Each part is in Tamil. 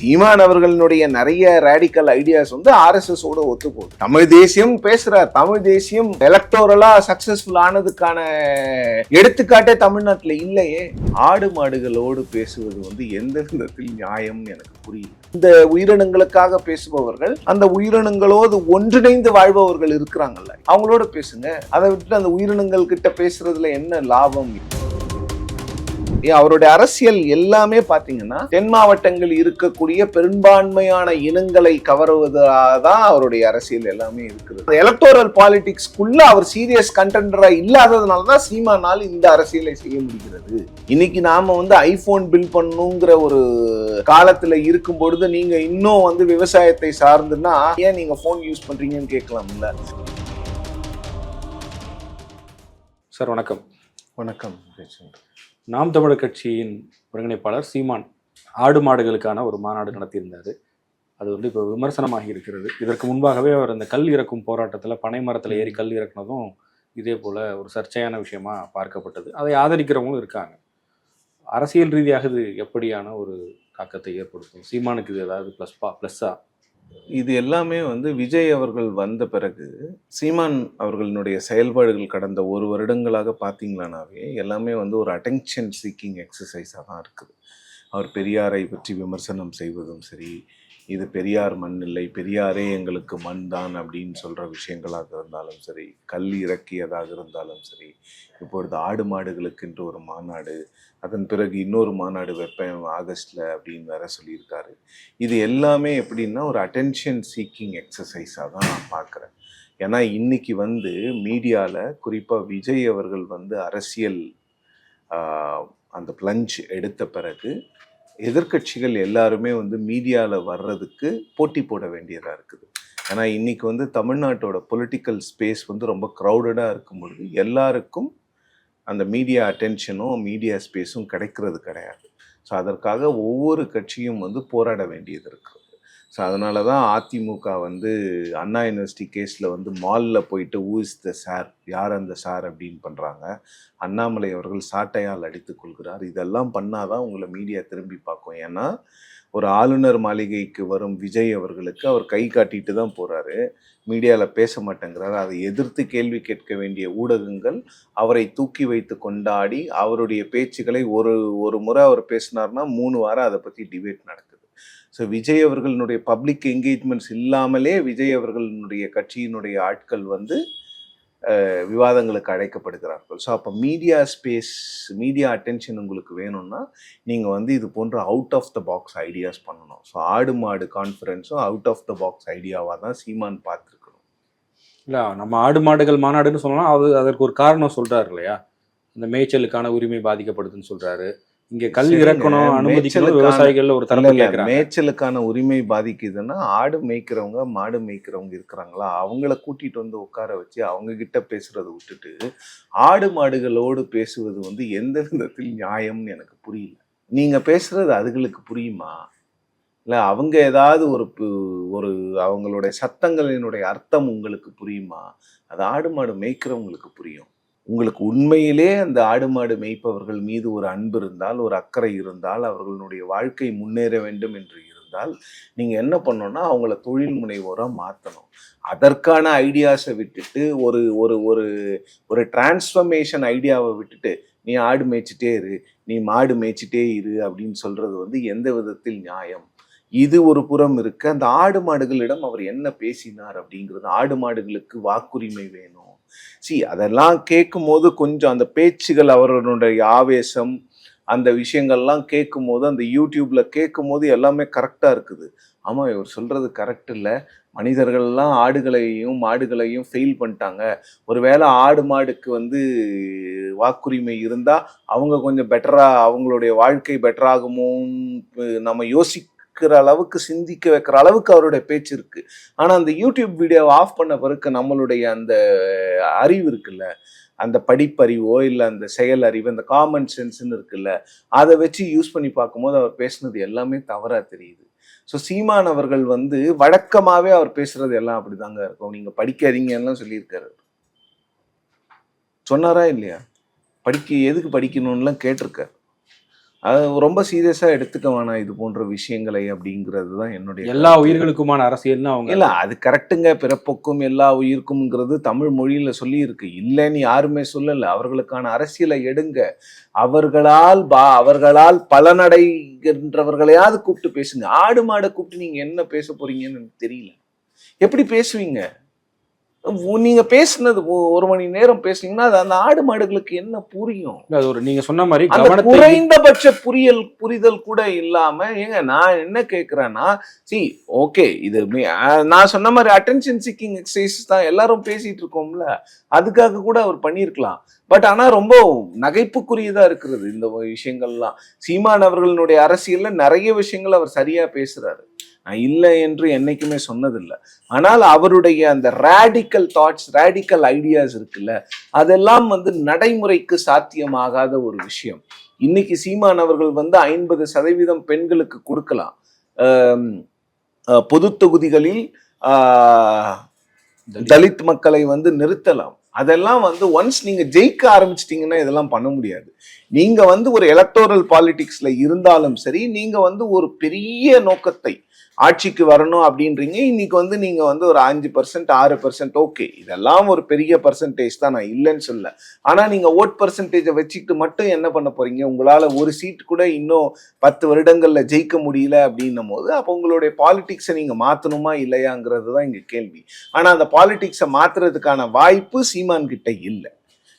சீமான் அவர்களினுடைய நிறைய ரேடிக்கல் ஐடியாஸ் வந்து ஆர்எஸ்எஸ் ஓட ஒத்து போகுது தமிழ் தேசியம் பேசுறார். தமிழ் தேசியம் எலக்டோரலா சக்சஸ்ஃபுல் ஆனதுக்கான எடுத்துக்காட்டே தமிழ்நாட்டில் இல்லையே. ஆடு மாடுகளோடு பேசுவது வந்து எந்த விதத்தில் நியாயம் எனக்கு புரியல. இந்த உயிரினங்களுக்காக பேசுபவர்கள் அந்த உயிரினங்களோடு ஒன்றிணைந்து வாழ்பவர்கள் இருக்கிறாங்கல்ல அவங்களோட பேசுங்க. அதை விட்டுட்டு அந்த உயிரினங்கள் கிட்ட பேசுறதுல என்ன லாபம்? ஏன் அவருடைய அரசியல் எல்லாமே பாத்தீங்கன்னா தென் மாவட்டங்கள் இருக்கக்கூடிய பெரும்பான்மையான இனங்களை கவருவதாக அவருடைய அரசியல் எல்லாமே இருக்குது. எலக்டோரல் பாலிடிக்ஸ்க்குள்ள அவர் சீரியஸ் கண்டென்டரா இல்லாததுனால தான் சீமானால் இந்த அரசியலை செய்ய முடிகிறது. இன்னைக்கு நாம வந்து ஐபோன் பில் பண்ணணுங்கிற ஒரு காலத்துல இருக்கும் பொழுது நீங்க இன்னும் வந்து விவசாயத்தை சார்ந்துன்னா ஏன் நீங்க போன் யூஸ் பண்றீங்கன்னு கேட்கலாம்ல. சார் வணக்கம். வணக்கம் நாம் தமிழர் கட்சியின் ஒருங்கிணைப்பாளர் சீமான் ஆடு மாடுகளுக்கான ஒரு மாநாடு நடத்தியிருந்தார். அது வந்து இப்போ விமர்சனமாகி இருக்கிறது. இதற்கு முன்பாகவே அவர் அந்த கல் இறக்கும் போராட்டத்தில் பனை மரத்தில் ஏறி கல் இறக்குனதும் இதே போல் ஒரு சர்ச்சையான விஷயமா பார்க்கப்பட்டது. அதை ஆதரிக்கிறவங்களும் இருக்காங்க. அரசியல் ரீதியாக இது எப்படியான ஒரு தாக்கத்தை ஏற்படுத்தும்? சீமானுக்கு இது ஏதாவது ப்ளஸ் பா ப்ளஸ்ஸா இது எல்லாமே வந்து விஜய் அவர்கள் வந்த பிறகு சீமான் அவர்களினுடைய செயல்பாடுகள் கடந்த ஒரு வருடங்களாக பார்த்தீங்களானாவே எல்லாமே வந்து ஒரு அட்டென்ஷன் சீக்கிங் எக்ஸசைஸாக தான் இருக்குது. அவர் பெரியாரை பற்றி விமர்சனம் செய்வதும் சரி இது பெரியார் மண் இல்லை பெரியாரே எங்களுக்கு மண் தான் அப்படின்னு சொல்கிற விஷயங்களாக இருந்தாலும் சரி கல் இறக்கியதாக இருந்தாலும் சரி இப்பொழுது ஆடு மாடுகளுக்கென்று ஒரு மாநாடு அதன் பிறகு இன்னொரு மாநாடு வைப்பேன் ஆகஸ்டில் அப்படின்னு வேற சொல்லியிருக்காரு. இது எல்லாமே எப்படின்னா ஒரு அட்டென்ஷன் சீக்கிங் எக்ஸசைஸாக தான் நான் பார்க்குறேன். ஏன்னா இன்னைக்கு வந்து மீடியாவில் குறிப்பாக விஜய் அவர்கள் வந்து அரசியல் அந்த பிளஞ்ச் எடுத்த பிறகு எதிர்க்கட்சிகள் எல்லாருமே வந்து மீடியாவில் வர்றதுக்கு போட்டி போட வேண்டியதாக இருக்குது. ஏன்னா இன்றைக்கி வந்து தமிழ்நாட்டோட பொலிட்டிக்கல் ஸ்பேஸ் வந்து ரொம்ப க்ரௌடடாக இருக்கும் பொழுது எல்லாருக்கும் அந்த மீடியா அட்டென்ஷனும் மீடியா ஸ்பேஸும் கிடைக்கிறது கிடையாது. ஸோ அதற்காக ஒவ்வொரு கட்சியும் வந்து போராட வேண்டியது இருக்குது ஸோ அதனால தான் அதிமுக வந்து அண்ணா யூனிவர்சிட்டி கேஸில் வந்து மாலில் போயிட்டு ஊ இஸ் த சார் யார் அந்த சார் அப்படின்னு பண்ணுறாங்க அண்ணாமலை அவர்கள் சாட்டையால் அடித்து கொள்கிறார். இதெல்லாம் பண்ணாதான் உங்களை மீடியா திரும்பி பார்க்கும். ஏன்னா ஒரு ஆளுநர் மாளிகைக்கு வரும் விஜய் அவர்களுக்கு அவர் கை காட்டிட்டு தான் போகிறாரு மீடியாவில் பேச மாட்டேங்கிறார். அதை எதிர்த்து கேள்வி கேட்க வேண்டிய ஊடகங்கள் அவரை தூக்கி வைத்து கொண்டாடி அவருடைய பேச்சுக்களை ஒரு ஒரு முறை அவர் பேசினார்னா மூணு வாரம் அதை பற்றி டிபேட் நடக்குது. ஸோ விஜய் அவர்களுடைய பப்ளிக் என்கேஜ்மெண்ட்ஸ் இல்லாமலே விஜய் அவர்களுடைய கட்சியினுடைய ஆட்கள் வந்து விவாதங்களுக்கு அழைக்கப்படுகிறார்கள். ஸோ அப்போ மீடியா ஸ்பேஸ் மீடியா அட்டென்ஷன் உங்களுக்கு வேணும்னா நீங்கள் வந்து இது போன்ற out of the box ideas பண்ணணும். ஸோ ஆடு மாடு கான்ஃபரன்ஸும் அவுட் ஆஃப் த பாக்ஸ் ஐடியாவாக தான் சீமான் பார்த்துருக்கணும். இல்லை நம்ம ஆடு மாடுகள் மாநாடுன்னு சொல்லலாம் அது அதற்கு ஒரு காரணம் சொல்கிறாரு இல்லையா? இந்த மேய்ச்சலுக்கான உரிமை பாதிக்கப்படுதுன்னு சொல்கிறாரு இங்க கல் இறக்கணும் அனுமதிக்கணும் விவசாயிகள் ஒரு தரப்பு கேட்கறாங்க மேய்ச்சலுக்கான உரிமை பாதிக்குதுன்னா ஆடு மேய்க்கிறவங்க மாடு மேய்க்கிறவங்க இருக்கிறாங்களா? அவங்கள கூட்டிட்டு வந்து உட்கார வச்சு அவங்க கிட்ட பேசுறதை விட்டுட்டு ஆடு மாடுகளோடு பேசுவது வந்து எந்த விதத்தில் நியாயம்னு எனக்கு புரியல. நீங்க பேசுறது அதுகளுக்கு புரியுமா? இல்ல அவங்க ஏதாவது ஒரு ஒரு அவங்களுடைய சத்தங்களினுடைய அர்த்தம் உங்களுக்கு புரியுமா? அது ஆடு மாடு மேய்க்கிறவங்களுக்கு புரியும். உங்களுக்கு உண்மையிலே அந்த ஆடு மாடு மேய்ப்பவர்கள் மீது ஒரு அன்பு இருந்தால் ஒரு அக்கறை இருந்தால் அவர்களுடைய வாழ்க்கை முன்னேற வேண்டும் என்று இருந்தால் நீங்கள் என்ன பண்ணணும்னா அவங்கள தொழில் முனைவோராக மாற்றணும் அதற்கான ஐடியாஸை விட்டுட்டு ஒரு ஒரு ஒரு ஒரு டிரான்ஸ்ஃபர்மேஷன் ஐடியாவை விட்டுட்டு நீ ஆடு மேய்ச்சிட்டே இரு நீ மாடு மேய்ச்சிட்டே இரு அப்படின்னு சொல்கிறது வந்து எந்த விதத்தில் நியாயம்? இது ஒரு புறம் இருக்கு. அந்த ஆடு மாடுகளிடம் அவர் என்ன பேசினார் அப்படிங்கிறது ஆடு மாடுகளுக்கு வாக்குரிமை வேணும். சி அதெல்லாம் கேட்கும்போது கொஞ்சம் அந்த பேச்சுகள் அவர்களுடைய ஆவேசம் அந்த விஷயங்கள்லாம் கேட்கும்போது அந்த யூடியூப்பில் கேட்கும்போது எல்லாமே கரெக்டாக இருக்குது. ஆமாம் இவர் சொல்கிறது கரெக்ட் இல்லை. மனிதர்கள்லாம் ஆடுகளையும் மாடுகளையும் ஃபெயில் பண்ணிட்டாங்க. ஒருவேளை ஆடு மாடுக்கு வந்து வாக்குரிமை இருந்தால் அவங்க கொஞ்சம் பெட்டராக அவங்களுடைய வாழ்க்கை பெட்டராகுமோ நம்ம யோசிக்கிற அளவுக்கு சிந்திக்க வைக்கிற அளவுக்கு அவருடைய பேச்சு இருக்கு. ஆனால் அந்த யூடியூப் வீடியோவை ஆஃப் பண்ண பிறகு நம்மளுடைய அந்த அறிவு இருக்குல்ல அந்த படிப்பறிவோ இல்லை அந்த செயல் அறிவு அந்த காமன் சென்ஸ்ன்னு இருக்குல்ல அதை வச்சு யூஸ் பண்ணி பார்க்கும்போது அவர் பேசுனது எல்லாமே தவறாக தெரியுது. ஸோ சீமான் அவர்கள் வந்து வழக்கமாகவே அவர் பேசுறது எல்லாம் அப்படிதாங்க இருக்கும். நீங்கள் படிக்காதீங்கன்னு சொல்லியிருக்காரு. சொன்னாரா இல்லையா? படிக்க எதுக்கு படிக்கணும்லாம் கேட்டிருக்காரு. அது ரொம்ப சீரியஸா எடுத்துக்க வேணாம் இது போன்ற விஷயங்களை அப்படிங்கிறது தான் என்னுடைய எல்லா. உயிர்களுக்குமான அரசியல்னு அவங்க இல்ல அது கரெக்டுங்க பிறப்புக்கும் எல்லா உயிருக்கும்ங்கிறது தமிழ் மொழியில சொல்லி இருக்கு இல்லைன்னு யாருமே சொல்லல. அவர்களுக்கான அரசியலை எடுங்க. அவர்களால் பா அவர்களால் பலனடைகின்றவர்களையாவது கூப்பிட்டு பேசுங்க. ஆடு மாடை கூப்பிட்டு நீங்க என்ன பேச போறீங்கன்னு எனக்கு தெரியல. எப்படி பேசுவீங்க? நீங்க பேசுனது ஒரு மணி நேரம் பேசுனீங்கன்னா அது அந்த ஆடு மாடுகளுக்கு என்ன புரியும்? அது ஒரு நீங்க சொன்ன மாதிரி குறைந்தபட்ச புரியல் புரிதல் கூட இல்லாம ஏங்க நான் என்ன கேக்குறேன்னா சி ஓகே இது நான் சொன்ன மாதிரி அட்டென்ஷன் சீக்கிங் எக்ஸசைஸ் தான் எல்லாரும் பேசிட்டு இருக்கோம்ல அதுக்காக கூட அவர் பண்ணியிருக்கலாம். பட் ஆனா ரொம்ப நகைப்புக்குரியதா இருக்கிறது இந்த விஷயங்கள்லாம். சீமான் அவர்களுடைய அரசியல்ல நிறைய விஷயங்கள் அவர் சரியா பேசுறாரு. நான் இல்லை என்று என்னைக்குமே சொன்னதில்லை. ஆனால் அவருடைய அந்த ரேடிக்கல் தாட்ஸ் ரேடிக்கல் ஐடியாஸ் இருக்குல்ல அதெல்லாம் வந்து நடைமுறைக்கு சாத்தியமாகாத ஒரு விஷயம். இன்னைக்கு சீமான் அவர்கள் வந்து ஐம்பது சதவீதம் பெண்களுக்கு கொடுக்கலாம். பொது தொகுதிகளில் தலித் மக்களை வந்து நிறுத்தலாம். அதெல்லாம் வந்து ஒன்ஸ் நீங்க ஜெயிக்க ஆரம்பிச்சிட்டிங்கன்னா இதெல்லாம் பண்ண முடியாது. நீங்க வந்து ஒரு எலக்டோரல் பாலிடிக்ஸ்ல இருந்தாலும் சரி நீங்க வந்து ஒரு பெரிய நோக்கத்தை ஆட்சிக்கு வரணும் அப்படின்றீங்க. இன்னைக்கு வந்து நீங்க வந்து ஒரு அஞ்சு பர்சன்ட் ஆறு பர்சன்ட் ஓகே இதெல்லாம் ஒரு பெரிய பர்சன்டேஜ் தான் நான் இல்லைன்னு சொல்ல ஆனா நீங்க ஓட் பர்சன்டேஜை வச்சுக்கிட்டு மட்டும் என்ன பண்ண போறீங்க? உங்களால ஒரு சீட் கூட இன்னும் பத்து வருடங்கள்ல ஜெயிக்க முடியல அப்படின்னும் போது அப்போ உங்களுடைய பாலிடிக்ஸை நீங்க மாத்தணுமா இல்லையாங்கிறது தான் இங்க கேள்வி. ஆனா அந்த பாலிடிக்ஸை மாத்துறதுக்கான வாய்ப்பு சீமான் கிட்ட இல்லை.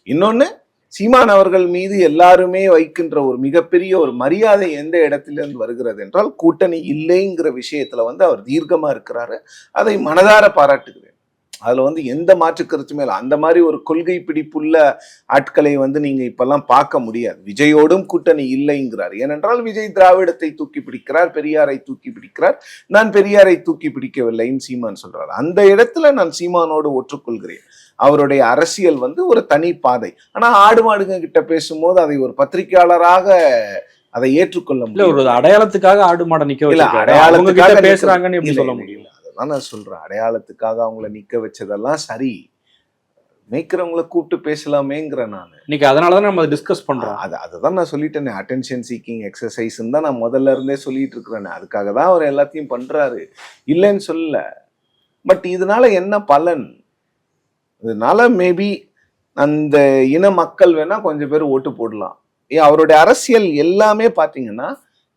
இன்னொன்னு சீமான் அவர்கள் மீது எல்லாருமே வைக்கின்ற ஒரு மிகப்பெரிய ஒரு மரியாதை எந்த இடத்திலிருந்து வருகிறது என்றால் கூட்டணி இல்லைங்கிற விஷயத்துல வந்து அவர் தீர்க்கமா இருக்கிறாரு. அதை மனதார பாராட்டுகிறேன். அதுல வந்து எந்த மாற்று கருத்துமே இல்லை. அந்த மாதிரி ஒரு கொள்கை பிடிப்புள்ள ஆட்களை வந்து நீங்க இப்பெல்லாம் பார்க்க முடியாது. விஜயோடும் கூட்டணி இல்லைங்கிறார். ஏனென்றால் விஜய் திராவிடத்தை தூக்கி பிடிக்கிறார் பெரியாரை தூக்கி பிடிக்கிறார். நான் பெரியாரை தூக்கி பிடிக்கவில்லைன்னு சீமான் சொல்றாரு. அந்த இடத்துல நான் சீமானோடு ஒற்றுக்கொள்கிறேன். அவருடைய அரசியல் வந்து ஒரு தனி பாதை. ஆனா ஆடு மாடுங்க கிட்ட பேசும்போது அதை ஒரு பத்திரிகையாளராக அதை ஏற்றுக்கொள்ள இல்ல ஒரு முடியும் அடையாளத்துக்காக ஆடு மாடை நிக்க இல்ல, அடையாளத்துக்காக பேசுறாங்கன்னு எப்படி சொல்ல இல்ல. அதுதான் நான் சொல்றேன். அடையாளத்துக்காக அவங்கள நிக்க வச்சதெல்லாம் சரி. மேய்க்கிறவங்கள கூப்பிட்டு பேசலாமேங்கிற நான். இன்னைக்கு அதனாலதான் நம்ம டிஸ்கஸ் பண்றோம். அது அதுதான் நான் சொல்லிட்டேனே. அட்டென்ஷன் சீக்கிங் எக்ஸசைஸ் தான் நான் முதல்ல இருந்தே சொல்லிட்டு இருக்கிறேனே. அதுக்காக தான் அவர் எல்லாத்தையும் பண்றாரு. இல்லைன்னு சொல்லல. பட் இதனால என்ன பலன்? இதனால மேபி அந்த இன மக்கள் வேணா கொஞ்சம் பேர் ஓட்டு போடலாம். ஏன் அவருடைய அரசியல் எல்லாமே பாத்தீங்கன்னா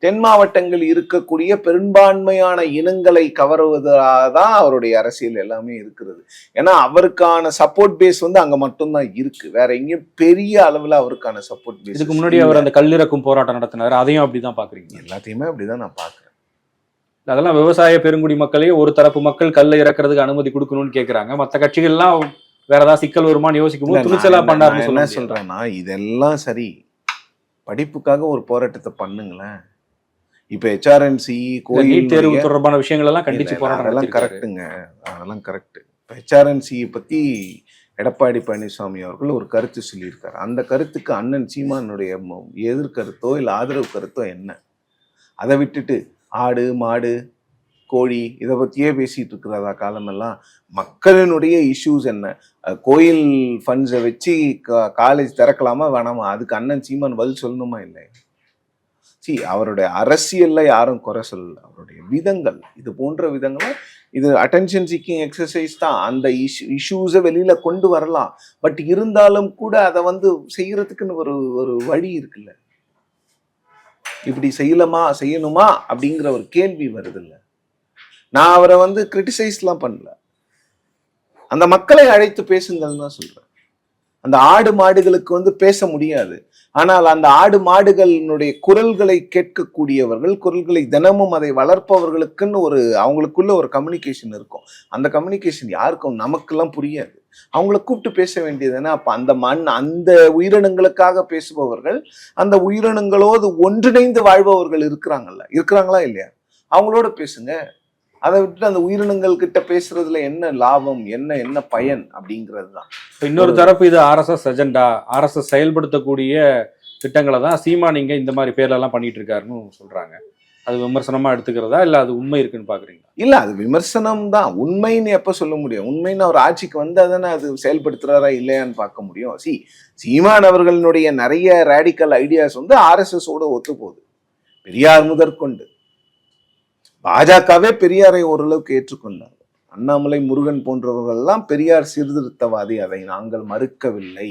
தென் மாவட்டங்கள் இருக்கக்கூடிய பெரும்பான்மையான இனங்களை கவருவதாக தான் அவருடைய அரசியல் எல்லாமே இருக்கிறது. ஏன்னா அவருக்கான சப்போர்ட் பேஸ் வந்து அங்க மட்டும்தான் இருக்கு. வேற எங்கேயும் பெரிய அளவுல அவருக்கான சப்போர்ட் பேஸ் இதுக்கு முன்னாடி அவர் அந்த கல்லிறக்கும் போராட்டம் நடத்தினாரு. அதையும் அப்படிதான் பாக்குறீங்க? எல்லாத்தையுமே அப்படிதான் நான் பாக்குறேன். அதெல்லாம் விவசாய பெருங்குடி மக்களே ஒரு தரப்பு மக்கள் கல்ல இறக்குறதுக்கு அனுமதி கொடுக்கணும்னு கேக்குறாங்க. மத்த கட்சிகள்லாம் வேற ஏதாவது சிக்கல் வருமான்னு யோசிக்கும் போது துணிச்சலா பண்ணாருன்னு என்ன. சொல்றேன்னா இதெல்லாம் சரி. படிப்புக்காக ஒரு போராட்டத்தை பண்ணுங்களேன். இப்ப ஹெச்ஆர்என்சி நீட் தேர்வு கோயில் தொடர்பான விஷயங்கள் எல்லாம் கண்டிச்சு போராட்டம் அதெல்லாம் நடத்திருக்காரு. கரெக்டுங்க. அதெல்லாம் கரெக்ட். இப்போ ஹெச்ஆர்என்சி பத்தி எடப்பாடி பழனிசாமி அவர்கள் ஒரு கருத்து சொல்லியிருக்காரு. அந்த கருத்துக்கு அண்ணன் சீமானுடைய எதிர்கருத்தோ இல்லை ஆதரவு கருத்தோ என்ன? அதை விட்டுட்டு ஆடு மாடு கோழி இதை பற்றியே பேசிகிட்டு இருக்கிறதா காலமெல்லாம். மக்களினுடைய இஷ்யூஸ் என்ன? கோயில் ஃபண்ட்ஸை வச்சு காலேஜ் திறக்கலாமா வேணாமா? அதுக்கு அண்ணன் சீமான் பதில் சொல்லணுமா இல்லை சி அவருடைய அரசியலில் யாரும் குறை சொல்லல. அவருடைய விதங்கள் இது போன்ற விதங்களை இது அட்டென்ஷன் சீக்கிங் எக்ஸசைஸ் தான். அந்த இஷ்யூ இஷ்யூஸை வெளியில் கொண்டு வரலாம். பட் இருந்தாலும் கூட அதை வந்து செய்கிறதுக்குன்னு ஒரு ஒரு வழி இருக்குல்ல. இப்படி செய்யலாமா செய்யணுமா அப்படிங்கிற ஒரு கேள்வி வருதுல்ல. நான் அவரை வந்து கிரிட்டிசைஸ்லாம் பண்ணல. அந்த மக்களை அழைத்து பேசுங்கள்னு தான் சொல்றேன். அந்த ஆடு மாடுகளுக்கு வந்து பேச முடியாது. ஆனால் அந்த ஆடு மாடுகளினுடைய குரல்களை கேட்கக்கூடியவர்கள் குரல்களை தினமும் அதை வளர்ப்பவர்களுக்குன்னு ஒரு அவங்களுக்குள்ள ஒரு கம்யூனிகேஷன் இருக்கும். அந்த கம்யூனிகேஷன் யாருக்கும் நமக்கெல்லாம் புரியாது. அவங்கள கூப்பிட்டு பேச வேண்டியது என்ன? அந்த மண் அந்த உயிரினங்களுக்காக பேசுபவர்கள் அந்த உயிரினங்களோடு ஒன்றிணைந்து வாழ்பவர்கள் இருக்கிறாங்கல்ல. இருக்கிறாங்களா இல்லையா? அவங்களோட பேசுங்க. அதை விட்டுட்டு அந்த உயிரினங்கள் கிட்ட பேசுறதுல என்ன லாபம் என்ன என்ன பயன் அப்படிங்கிறது தான் இப்ப இன்னொரு தரப்பு இது ஆர்எஸ்எஸ் அஜெண்டா ஆர்எஸ்எஸ் செயல்படுத்தக்கூடிய திட்டங்களை தான் சீமா நீங்க இந்த மாதிரி பேர்ல எல்லாம் பண்ணிட்டு இருக்காருன்னு சொல்றாங்க. அது விமர்சனமா எடுத்துக்கிறதா இல்ல அது உண்மை இருக்குன்னு பாக்குறீங்களா? இல்ல அது விமர்சனம் தான் உண்மைன்னு எப்ப சொல்ல முடியும்? உண்மைன்னு அவர் ஆட்சிக்கு வந்தா தானே அது செயல்படுத்துறாரா இல்லையான்னு பார்க்க முடியும். சி சீமான் அவர்களுடைய நிறைய ரேடிக்கல் ஐடியாஸ் வந்து ஆர்எஸ்எஸ் ஓட ஒத்து போகுது பெரியார் முதற்கொண்டு. பாஜகவே பெரியாரை ஓரளவுக்கு ஏற்றுக்கொண்டார். அண்ணாமலை முருகன் போன்றவர்கள்லாம் பெரியார் சீர்திருத்தவாதி. அதை நாங்கள் மறுக்கவில்லை.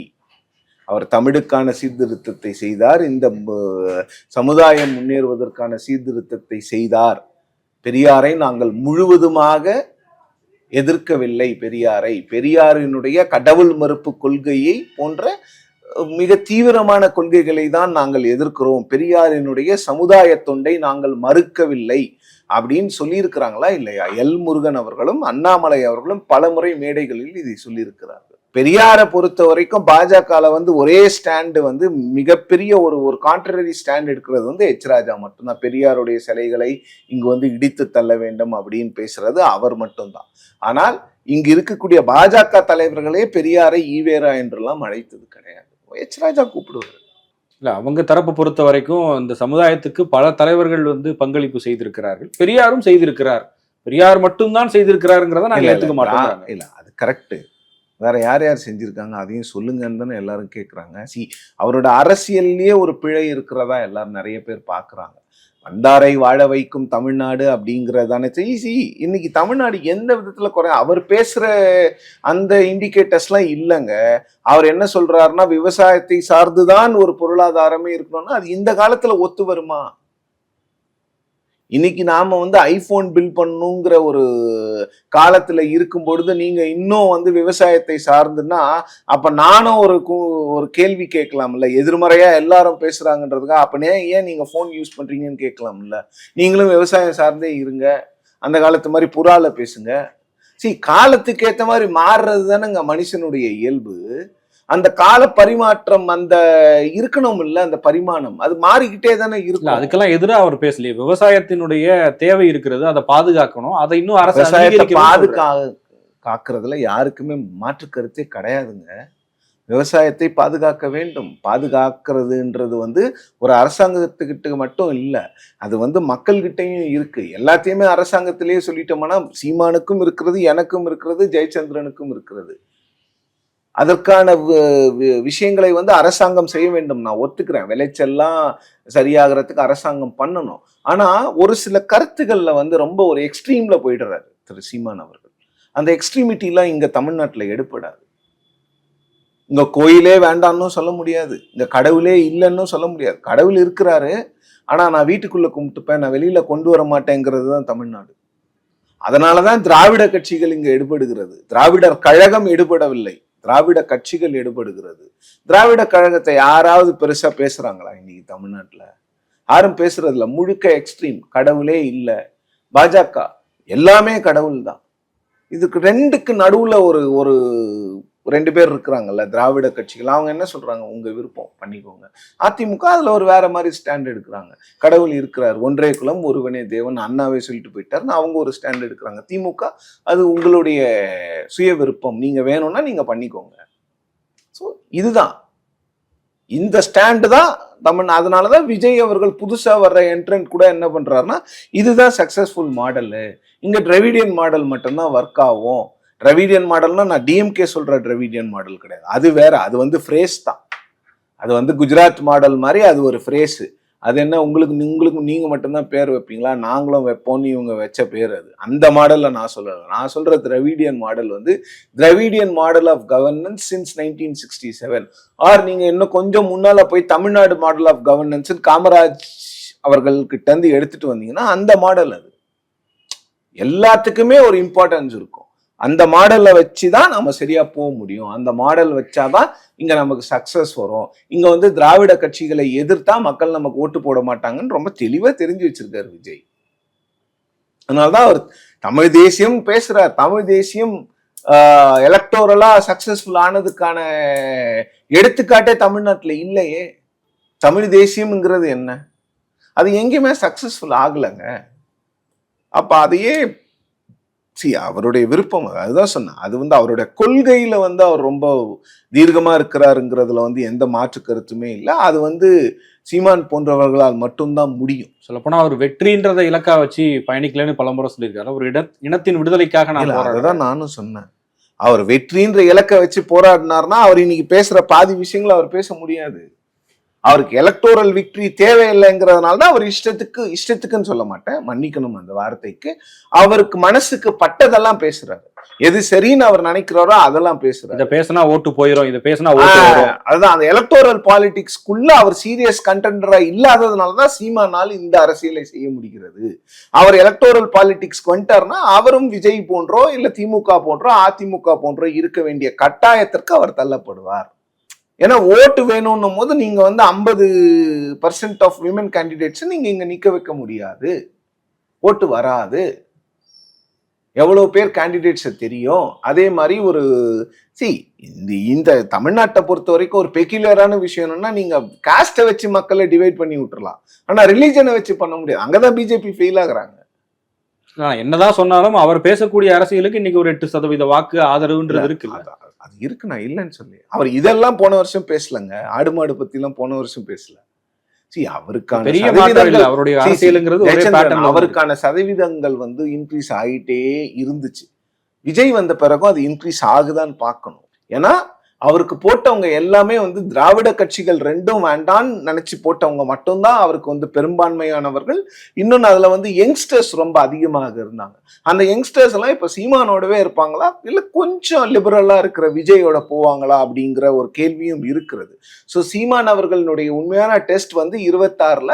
அவர் தமிழுக்கான சீர்திருத்தத்தை செய்தார். இந்த சமுதாயம் முன்னேறுவதற்கான சீர்திருத்தத்தை செய்தார். பெரியாரை நாங்கள் முழுவதுமாக எதிர்க்கவில்லை. பெரியாரை பெரியாரினுடைய கடவுள் மறுப்பு கொள்கையை போன்ற மிக தீவிரமான கொள்கைகளை தான் நாங்கள் எதிர்க்கிறோம். பெரியாரினுடைய சமுதாய தொண்டை நாங்கள் மறுக்கவில்லை அப்படின்னு சொல்லியிருக்கிறாங்களா இல்லையா? எல் முருகன் அவர்களும் அண்ணாமலை அவர்களும் பலமுறை மேடைகளில் இதை சொல்லியிருக்கிறார்கள். பெரியாரை பொறுத்த வரைக்கும் பாஜகவில் வந்து ஒரே ஸ்டாண்டு வந்து மிகப்பெரிய ஒரு ஒரு கான்ட்ரரி ஸ்டாண்ட் எடுக்கிறது வந்து எச் ராஜா மட்டும்தான். பெரியாருடைய சிலைகளை இங்கு வந்து இடித்து தள்ள வேண்டும் அப்படின்னு பேசுறது அவர் மட்டும்தான். ஆனால் இங்கு இருக்கக்கூடிய பாஜக தலைவர்களே பெரியாரை ஈவேரா என்றெல்லாம் அழைத்தது கிடையாது. எச் ராஜா கூப்பிடுவார். இல்ல அவங்க தரப்பை பொறுத்த வரைக்கும் இந்த சமுதாயத்துக்கு பல தலைவர்கள் வந்து பங்களிப்பு செய்திருக்கிறார்கள். பெரியாரும் செய்திருக்கிறார். பெரியார் மட்டும்தான் செய்திருக்கிறாருங்கிறத நாங்க இல்ல, ஏத்துக்க இல்ல, மாட்டோம் இல்ல அது கரெக்ட் வேற யார் யார் செஞ்சிருக்காங்க அதையும் சொல்லுங்கன்னு தானே எல்லாரும் கேட்குறாங்க சி அவரோட அரசியல்லையே ஒரு பிழை இருக்கிறதா எல்லாரும் நிறைய பேர் பார்க்குறாங்க வந்தாரை வாழ வைக்கும் தமிழ்நாடு அப்படிங்கிறதான? சரி சி இன்னைக்கு தமிழ்நாடு எந்த விதத்துல குறை? அவர் பேசுற அந்த இண்டிகேட்டர்ஸ்லாம் இல்லைங்க. அவர் என்ன சொல்றாருன்னா விவசாயத்தை சார்ந்துதான் ஒரு பொருளாதாரமே இருக்கணும்னா அது இந்த காலத்துல ஒத்து வருமா? இன்னைக்கு நாம வந்து ஐபோன் பில் பண்ணுங்கிற ஒரு காலத்துல இருக்கும் பொழுது நீங்க இன்னும் வந்து விவசாயத்தை சார்ந்துன்னா அப்ப நானும் ஒரு ஒரு கேள்வி கேட்கலாம்ல. எதிர்மறையா எல்லாரும் பேசுறாங்கன்றதுக்காக அப்ப ஏன் நீங்க ஃபோன் யூஸ் பண்றீங்கன்னு கேட்கலாம்ல. நீங்களும் விவசாயம் சார்ந்தே இருங்க. அந்த காலத்து மாதிரி புறால பேசுங்க. சரி காலத்துக்கு ஏத்த மாதிரி மாறுறது தானேங்க மனுஷனுடைய இயல்பு. அந்த கால பரிமாற்றம் அந்த இருக்கணும் இல்ல அந்த பரிமாணம். அது மாறிக்கிட்டே தானே இருக்கும். அதுக்கெல்லாம் எதிரா அவர் பேசலையே. விவசாயத்தினுடைய தேவை இருக்கிறது அதை பாதுகாக்கணும். அதை இன்னும் அரசு. பாதுகா காக்கிறதுல யாருக்குமே மாற்று கருத்தே கிடையாதுங்க. விவசாயத்தை பாதுகாக்க வேண்டும். பாதுகாக்கிறதுன்றது வந்து ஒரு அரசாங்கத்துக்கிட்ட மட்டும் இல்லை அது வந்து மக்கள்கிட்டயும் இருக்கு. எல்லாத்தையுமே அரசாங்கத்திலேயே சொல்லிட்டோம்னா சீமானுக்கும் இருக்கிறது எனக்கும் இருக்கிறது ஜெயச்சந்திரனுக்கும் இருக்கிறது. அதற்கான வி- விஷயங்களை வந்து அரசாங்கம் செய்ய வேண்டும். நான் ஒத்துக்கிறேன். விளைச்சல்லாம் சரியாகிறதுக்கு அரசாங்கம் பண்ணணும். ஆனால் ஒரு சில கருத்துக்களில் வந்து ரொம்ப ஒரு எக்ஸ்ட்ரீமில் போயிடுறாரு திரு சீமான் அவர்கள். அந்த எக்ஸ்ட்ரீமிட்டிலாம் இங்கே தமிழ்நாட்டில் எடுப்படாது இங்கே கோயிலே வேண்டான்னு சொல்ல முடியாது. இங்கே கடவுளே இல்லைன்னு சொல்ல முடியாது. கடவுள் இருக்கிறாரு. ஆனால் நான் வீட்டுக்குள்ளே கும்பிட்டுப்பேன். நான் வெளியில் கொண்டு வர மாட்டேங்கிறது தான் தமிழ்நாடு. அதனாலதான் திராவிட கட்சிகள் இங்கே எடுபடுகிறது. திராவிடர் கழகம் எடுபடவில்லை. திராவிட கட்சிகள் எடுபடுகிறது. திராவிட கழகத்தை யாராவது பெருசா பேசுறாங்களா இன்னைக்கு தமிழ்நாட்டில்? யாரும் பேசுறதில்ல முழுக்க எக்ஸ்ட்ரீம் கடவுளே இல்லை. பாஜக. எல்லாமே கடவுள் தான் இதுக்கு ரெண்டுக்கு நடுவுல ஒரு ஒரு ரெண்டு பேர் இருக்கிறாங்கல்ல திராவிட கட்சிகள். அவங்க என்ன சொல்றாங்க? உங்க விருப்பம். பண்ணிக்கோங்க. அதிமுக அதுல ஒரு வேற மாதிரி ஸ்டாண்ட் எடுக்கிறாங்க. கடவுள் இருக்கிறார். ஒன்றே குலம் ஒருவனே தேவன். அண்ணாவே சொல்லிட்டு போயிட்டாருன்னு அவங்க ஒரு ஸ்டாண்ட் எடுக்கிறாங்க. திமுக அது உங்களுடைய சுய விருப்பம். நீங்க வேணும்னா நீங்க பண்ணிக்கோங்க. ஸோ இதுதான். இந்த ஸ்டாண்டு தான் தமிழ் அதனால தான் விஜய் அவர்கள் புதுசா வர்ற என்ட்ரன்ட் கூட என்ன பண்றாருன்னா இதுதான் சக்சஸ்ஃபுல் மாடலு இங்க டிரெவிடியன் மாடல் மட்டும்தான் ஒர்க் ஆகும். டிரெவிடியன் மாடல்னா நான் டிஎம்கே சொல்கிற டிரெவிடியன் மாடல் கிடையாது. அது வேற அது வந்து ஃப்ரேஸ் தான். அது வந்து குஜராத் மாடல் மாதிரி அது ஒரு ஃப்ரேஸு அது என்ன உங்களுக்கு உங்களுக்கு நீங்கள் மட்டும்தான் பேர் வைப்பீங்களா? நாங்களும் வைப்போம்னு இவங்க வச்ச பேர் அது. அந்த மாடலில் நான் சொல்லலை நான் சொல்கிற திராவிடியன் மாடல் வந்து Dravidian model of governance since nineteen sixty seven or நீங்கள் இன்னும் கொஞ்சம் முன்னால் போய் Tamil Nadu model of governance Kamaraj அவர்கள்கிட்ட இருந்து எடுத்துட்டு வந்தீங்கன்னா அந்த மாடல் அது. எல்லாத்துக்குமே ஒரு இம்பார்ட்டன்ஸ் இருக்கும். அந்த மாடலை வச்சு தான் நம்ம சரியாக போக முடியும். அந்த மாடல் வச்சாதான் இங்கே நமக்கு சக்ஸஸ் வரும். இங்கே வந்து திராவிட கட்சிகளை எதிர்த்தா மக்கள் நமக்கு ஓட்டு போட மாட்டாங்கன்னு ரொம்ப தெளிவாக தெரிஞ்சு வச்சிருக்காரு விஜய். அதனால்தான் அவர் தமிழ் தேசியம் பேசுகிறார் தமிழ் தேசியம் எலக்டோரலாக சக்ஸஸ்ஃபுல் ஆனதுக்கான எடுத்துக்காட்டே தமிழ்நாட்டில் இல்லையே. தமிழ் தேசியம்ங்கிறது என்ன? அது எங்கேயுமே சக்ஸஸ்ஃபுல் ஆகலைங்க. அப்போ அதையே சி அவருடைய விருப்பம் அது. அதுதான் சொன்னேன். அது வந்து அவருடைய கொள்கையில வந்து அவர் ரொம்ப தீர்க்கமா இருக்கிறாருங்கிறதுல வந்து எந்த மாற்று கருத்துமே இல்லை. அது வந்து சீமான் போன்றவர்களால் மட்டும்தான் முடியும். சொல்லப்போனா அவர் வெற்றின்றதை இலக்கா வச்சு பயணிக்கலன்னு பலமுறை சொல்லியிருக்காரு. ஒரு இட இனத்தின் விடுதலைக்காக நான் அதுதான் நானும் சொன்னேன். அவர் வெற்றின்ற இலக்கை வச்சு போராடினார்னா அவர் இன்னைக்கு பேசுற பாதி விஷயங்களை அவர் பேச முடியாது. அவருக்கு எலக்டோரல் விக்டரி தேவையில்லைங்கிறதுனால தான் அவர் இஷ்டத்துக்கு இஷ்டத்துக்குன்னு சொல்ல மாட்டேன். மன்னிக்கணும் அந்த வார்த்தைக்கு. அவருக்கு மனசுக்கு பட்டதெல்லாம் பேசுறாரு. எது சரின்னு அவர் நினைக்கிறாரோ அதெல்லாம் பேசுறாரு. இதை பேசினா ஓட்டு போயிடும் இதை பேசினா அதுதான். அந்த எலக்டோரல் பாலிடிக்ஸ்க்குள்ள அவர் சீரியஸ் கண்டென்டரா இல்லாததுனால தான் சீமானால் இந்த அரசியலை செய்ய முடிகிறது. அவர் எலக்டோரல் பாலிடிக்ஸ்க்கு வந்துட்டாருன்னா அவரும் விஜய் போன்றோ இல்ல திமுக போன்றோ அதிமுக போன்றோ இருக்க வேண்டிய கட்டாயத்திற்கு அவர் தள்ளப்படுவார். ஏன்னா ஓட்டு வேணும்னும் போது நீங்க வந்து ஐம்பது பர்சன்ட் ஆஃப் விமன் கேண்டிடேட்ஸை நீங்க இங்க நிக்க வைக்க முடியாது. ஓட்டு வராது. எவ்வளோ பேர் கேண்டிடேட்ஸை தெரியும். அதே மாதிரி ஒரு சி இந்த இந்த தமிழ்நாட்டை பொறுத்த வரைக்கும் ஒரு பெக்யூலரான விஷயம் என்னன்னா நீங்கள் காஸ்ட்டை வச்சு மக்களை டிவைட் பண்ணி விட்டுறலாம். ஆனால் ரிலீஜனை வச்சு பண்ண முடியாது. அங்கே தான் பிஜேபி ஃபெயில் ஆகுறாங்க. என்னதான் சொன்னாலும் அவர் பேசக்கூடிய அரசியலுக்கு இன்னைக்கு ஒரு எட்டு சதவீத வாக்கு ஆதரவுன்றது இருக்குல்ல. அது- இருக்கு நான் இல்லைன்னு சொல்லி. அவர் இதெல்லாம் போன வருஷம் பேசலங்க. ஆடு மாடு பத்தி எல்லாம் போன வருஷம் பேசல. சி அவருக்கான பெரிய அவருடைய அரசியலுங்கிறது அவருக்கான சதவீதங்கள் வந்து இன்க்ரீஸ் ஆகிட்டே இருந்துச்சு. விஜய் வந்த பிறகும் அது இன்க்ரீஸ் ஆகுதான்னு பார்க்கணும். ஏன்னா அவருக்கு போட்டவங்க எல்லாமே வந்து திராவிட கட்சிகள் ரெண்டும் வேண்டான்னு நினைச்சு போட்டவங்க மட்டும்தான் அவருக்கு வந்து பெரும்பான்மையானவர்கள். இன்னொன்னு அதுல வந்து யங்ஸ்டர்ஸ் ரொம்ப அதிகமாக இருந்தாங்க. அந்த யங்ஸ்டர்ஸ் எல்லாம் இப்ப சீமானோடவே இருப்பாங்களா? இல்ல கொஞ்சம் லிபரலா இருக்கிற விஜயோட போவாங்களா அப்படிங்கிற ஒரு கேள்வியும் இருக்கிறது. ஸோ சீமான் அவர்களுடைய உண்மையான டெஸ்ட் வந்து இருபத்தாறுல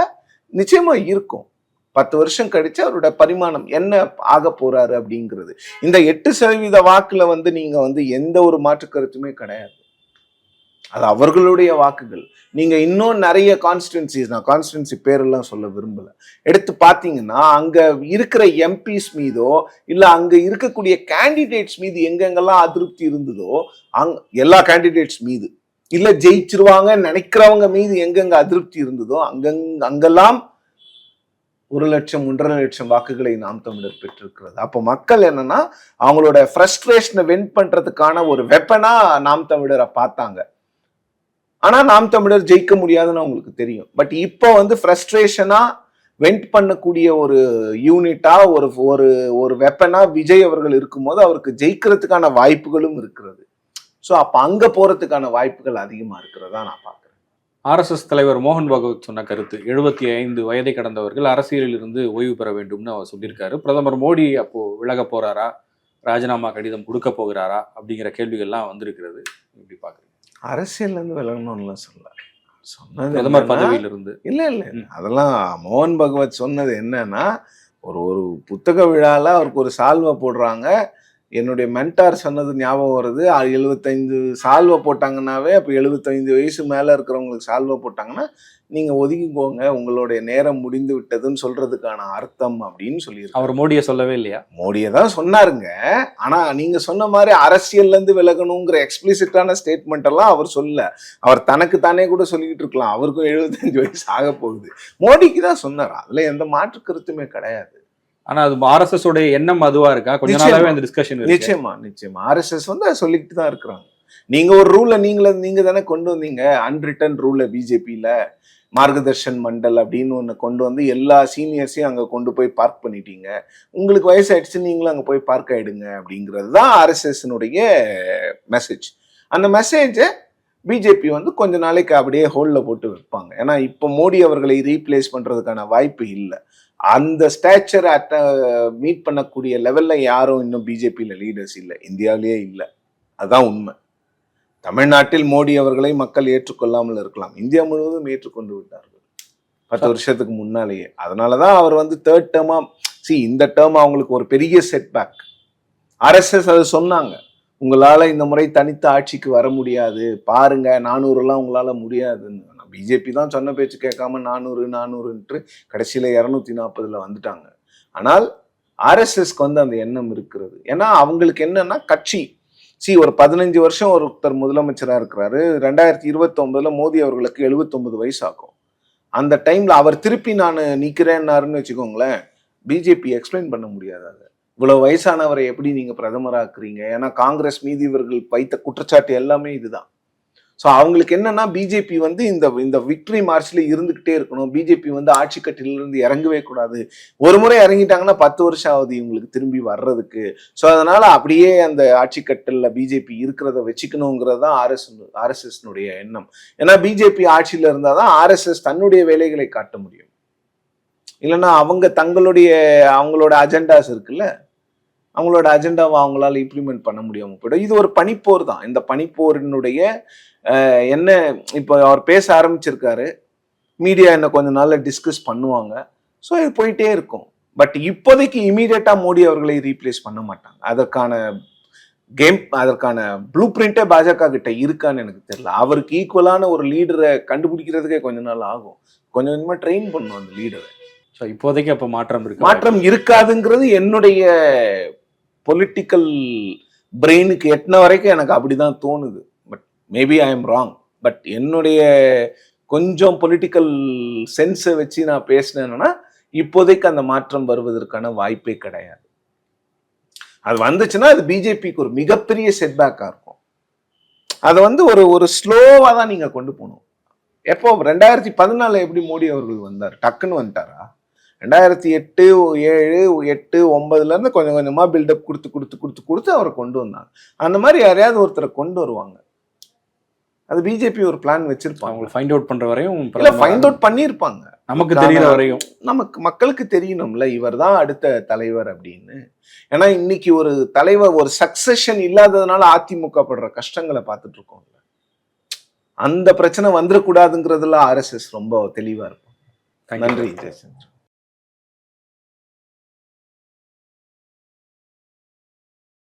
நிச்சயமா இருக்கும். பத்து வருஷம் கழிச்சு அவரோட பரிமாணம் என்ன ஆக போறாரு அப்படிங்கிறது. இந்த எட்டு சதவீத வாக்குல வந்து நீங்க வந்து எந்த ஒரு மாற்று கருத்துமே கிடையாது. அது அவர்களுடைய வாக்குகள். நீங்கள் இன்னும் நிறைய கான்ஸ்டுவன்சிஸ் நான் கான்ஸ்டுவன்சி பேரெல்லாம் சொல்ல விரும்பலை. எடுத்து பார்த்தீங்கன்னா அங்கே இருக்கிற எம்பிஸ் மீதோ இல்லை அங்கே இருக்கக்கூடிய கேண்டிடேட்ஸ் மீது எங்கெங்கெல்லாம் அதிருப்தி இருந்ததோ அங் எல்லா கேண்டிடேட்ஸ் மீது. இல்லை ஜெயிச்சிருவாங்கன்னு நினைக்கிறவங்க மீது எங்கெங்க அதிருப்தி இருந்ததோ அங்கங் அங்கெல்லாம் ஒரு லட்சம் ஒன்றரை லட்சம் வாக்குகளை நாம் தமிழர் பெற்றிருக்கிறது. அப்போ மக்கள் என்னன்னா அவங்களோட ஃப்ரஸ்ட்ரேஷனை வென் பண்ணுறதுக்கான ஒரு வெப்பனாக நாம் தமிழரை பார்த்தாங்க. ஆனால் நாம் தமிழர் ஜெயிக்க முடியாதுன்னு அவங்களுக்கு தெரியும். பட் இப்போ வந்து ஃப்ரஸ்ட்ரேஷனாக வெண்ட் பண்ணக்கூடிய ஒரு யூனிட்டா ஒரு ஒரு ஒரு வெப்பனா விஜய் அவர்கள் இருக்கும்போது அவருக்கு ஜெயிக்கிறதுக்கான வாய்ப்புகளும் இருக்கிறது. ஸோ அப்போ அங்கே போகிறதுக்கான வாய்ப்புகள் அதிகமாக இருக்கிறதா நான் பார்க்குறேன். ஆர்எஸ்எஸ் தலைவர் மோகன் பகவத் சொன்ன கருத்து எழுபத்தி ஐந்து வயதை கடந்தவர்கள் அரசியலில் இருந்து ஓய்வு பெற வேண்டும்னு அவர் சொல்லியிருக்காரு. பிரதமர் மோடி அப்போ விலக போறாரா? ராஜினாமா கடிதம் கொடுக்க போகிறாரா? அப்படிங்கிற கேள்விகள்லாம் வந்திருக்கிறது. இப்படி பாக்குறீங்க அரசியல்ல இருந்து விலகணும்லாம் சொல்ல சொன்னது பிரதமர் பதவியிலிருந்து. இல்ல இல்ல. இல்ல. அதெல்லாம் மோகன் பகவத் சொன்னது என்னன்னா ஒரு ஒரு புத்தக விழால அவருக்கு ஒரு சால்வை போடுறாங்க. என்னுடைய மென்டார் சொன்னது ஞாபகம் வருது. எழுபத்தைந்து சால்வை போட்டாங்கன்னாவே அப்போ எழுபத்தைந்து வயசு மேல இருக்கிறவங்களுக்கு சால்வை போட்டாங்கன்னா நீங்க ஒதுங்கிக்கோங்க. உங்களுடைய நேரம் முடிந்து விட்டதுன்னு சொல்றதுக்கான அர்த்தம் அப்படின்னு சொல்லியிருக்காரு. அவர் மோடியை சொல்லவே இல்லையா? மோடியை தான் சொன்னாருங்க. ஆனா நீங்க சொன்ன மாதிரி அரசியல்ல இருந்து விலகணுங்கிற எக்ஸ்பிளிசிட்டான ஸ்டேட்மெண்ட் எல்லாம் அவர் சொல்ல அவர் தனக்கு தானே கூட சொல்லிக்கிட்டு இருக்கலாம். அவருக்கும் எழுபத்தஞ்சு வயசு ஆக போகுது. மோடிக்கு தான் சொன்னார். அதுல எந்த மாற்று கருத்துமே கிடையாது. ஆனா அது ஆர்எஸ்எஸ் உடைய எண்ணம் அதுவா இருக்கா? கொஞ்ச. நாளாவே அந்த டிஸ்கஷன் நிச்சயமா நிச்சயமா. ஆர்எஸ்எஸ் வந்து சொல்லிக்கிட்டு தான் இருக்கிறாங்க. நீங்க ஒரு ரூலை நீங்கள நீங்க தானே கொண்டு வந்தீங்க. அன்ரிட்டன் ரூலை பிஜேபியில மார்கதர்ஷன் மண்டல் அப்படின்னு ஒன்று கொண்டு வந்து எல்லா சீனியர்ஸையும் அங்கே கொண்டு போய் பார்க் பண்ணிட்டீங்க. உங்களுக்கு வயசாயிடுச்சு நீங்களும் அங்கே போய் பார்க் ஆயிடுங்க அப்படிங்கிறது தான் ஆர்எஸ்எஸ்னுடைய மெசேஜ் அந்த மெசேஜை பிஜேபி வந்து கொஞ்ச நாளைக்கு அப்படியே ஹோல்ல போட்டு வைப்பாங்க. ஏன்னா இப்போ மோடி அவர்களை ரீப்ளேஸ் பண்றதுக்கான வாய்ப்பு இல்லை. அந்த ஸ்டேச்சர் அட்ட மீட் பண்ணக்கூடிய லெவல்ல யாரும் இன்னும் பிஜேபியில லீடர்ஸ் இல்லை. இந்தியாவிலேயே இல்லை. அதுதான் உண்மை. தமிழ்நாட்டில் மோடி அவர்களை மக்கள் ஏற்றுக்கொள்ளாமல் இருக்கலாம். இந்தியா முழுவதும் ஏற்றுக்கொண்டு விட்டார்கள். பத்து வருஷத்துக்கு முன்னாலேயே. அதனாலதான் அவர் வந்து தேர்ட் டேர்மா சி இந்த டேர்ம் அவங்களுக்கு ஒரு பெரிய செட்பேக் ஆர்எஸ்எஸ் அதை சொன்னாங்க. உங்களால இந்த முறை தனித்த ஆட்சிக்கு வர முடியாது. பாருங்க நானூறுலாம் உங்களால முடியாதுன்னு. பிஜேபி தான் சொன்ன பேச்சு கேட்காம நானூறு நானூறுன்ட்டு கடைசியில் இரநூத்தி நாற்பதில் வந்துட்டாங்க. ஆனால் ஆர்எஸ்எஸ்க்கு வந்து அந்த எண்ணம் இருக்கிறது. ஏன்னா அவங்களுக்கு என்னன்னா கட்சி. சி ஒரு பதினஞ்சு வருஷம் ஒருத்தர் முதலமைச்சராக இருக்கிறாரு. ரெண்டாயிரத்தி இருபத்தொம்பதில் மோடி அவர்களுக்கு 79 வயசு ஆகும் அந்த டைமில் அவர் திருப்பி நான் நிற்கிறேன்னாருன்னு வச்சுக்கோங்களேன் பிஜேபி எக்ஸ்பிளைன் பண்ண முடியாது அதை. இவ்வளோ வயசானவரை எப்படி நீங்கள் பிரதமராக்குறீங்க? ஏன்னா காங்கிரஸ் மீது இவர்கள் வைத்த குற்றச்சாட்டு எல்லாமே இதுதான். ஸோ அவங்களுக்கு என்னன்னா பிஜேபி வந்து இந்த இந்த விக்டரி மார்ச்ல இருந்துகிட்டே இருக்கணும். பிஜேபி வந்து ஆட்சி கட்டிலிருந்து இறங்கவே கூடாது. ஒரு முறை இறங்கிட்டாங்கன்னா பத்து வருஷம் ஆகுது இவங்களுக்கு திரும்பி வர்றதுக்கு. ஸோ அதனால அப்படியே அந்த ஆட்சி கட்டலில் பிஜேபி இருக்கிறத வச்சுக்கணுங்கிறது தான் ஆர்எஸ் ஆர்எஸ்எஸ்னுடைய எண்ணம். ஏன்னா பிஜேபி ஆட்சியில் இருந்தால் தான் ஆர்எஸ்எஸ் தன்னுடைய வேலைகளை காட்ட முடியும். இல்லைன்னா அவங்க தங்களுடைய அவங்களோட அஜெண்டாஸ் இருக்குல்ல அவங்களோட அஜெண்டாவை அவங்களால இம்ப்ளிமெண்ட் பண்ண முடியாமல் போயிடும். இது ஒரு பனிப்போர் தான். இந்த பனிப்போரினுடைய என்ன இப்போ அவர் பேச ஆரம்பிச்சிருக்காரு. மீடியா என்ன கொஞ்ச நாள்ல டிஸ்கஸ் பண்ணுவாங்க. ஸோ இது போயிட்டே இருக்கும். பட் இப்போதைக்கு இமீடியட்டா மோடி அவர்களை ரீப்ளேஸ் பண்ண மாட்டாங்க. அதற்கான கேம் அதற்கான ப்ளூ பிரிண்டே பாஜக கிட்ட இருக்கான்னு எனக்கு தெரியல. அவருக்கு ஈக்குவலான ஒரு லீடரை கண்டுபிடிக்கிறதுக்கே கொஞ்ச நாள் ஆகும். கொஞ்சம் கொஞ்சமா ட்ரெயின் பண்ணும் அந்த லீடரை ஸோ இப்போதைக்கு அப்போ மாற்றம் இருக்கு? மாற்றம் இருக்காதுங்கிறது என்னுடைய பொலிட்டிக்கல் பிரெயினுக்கு எட்டின வரைக்கும் எனக்கு அப்படிதான் தோணுது. Maybe I am wrong but என்னுடைய கொஞ்சம் பொலிட்டிக்கல் சென்ஸை வச்சு நான் பேசினேன்னா இப்போதைக்கு அந்த மாற்றம் வருவதற்கான வாய்ப்பே கிடையாது. அது வந்துச்சுன்னா அது பிஜேபிக்கு ஒரு மிகப்பெரிய செட்பேக்காக இருக்கும். அதை வந்து ஒரு ஒரு ஸ்லோவாக தான் நீங்கள் கொண்டு போகணும். எப்போ? ரெண்டாயிரத்தி பதினாலில் எப்படி மோடி அவர்கள் வந்தார்? டக்குன்னு வந்துட்டாரா? ரெண்டாயிரத்தி எட்டு ஏழு எட்டு ஒன்பதுலேருந்து கொஞ்சம் கொஞ்சமாக பில்டப் கொடுத்து கொடுத்து கொடுத்து கொடுத்து அவரை கொண்டு வந்தாங்க. அந்த மாதிரி யாரையாவது ஒருத்தரை கொண்டு வருவாங்க. அது பிஜேபி ஒரு பிளான் வச்சிருப்பாங்க. அவங்களை ஃபைண்ட் அவுட் பண்ற வரையும் இல்ல ஃபைண்ட் அவுட் பண்ணியிருப்பாங்க. நமக்கு தெரியற வரையும். நமக்கு மக்களுக்கு தெரியணும்ல இவர் தான் அடுத்த தலைவர் அப்படின்னு. ஏன்னா இன்னைக்கு ஒரு தலைவர் ஒரு சக்சஷன் இல்லாததுனால அதிமுக படுற கஷ்டங்களை பார்த்துட்டு இருக்கோம்ல அந்த பிரச்சனை வந்துடக்கூடாதுங்கிறதுல ஆர்எஸ்எஸ் ரொம்ப தெளிவா இருக்கும். நன்றி ஜெயசந்திரன்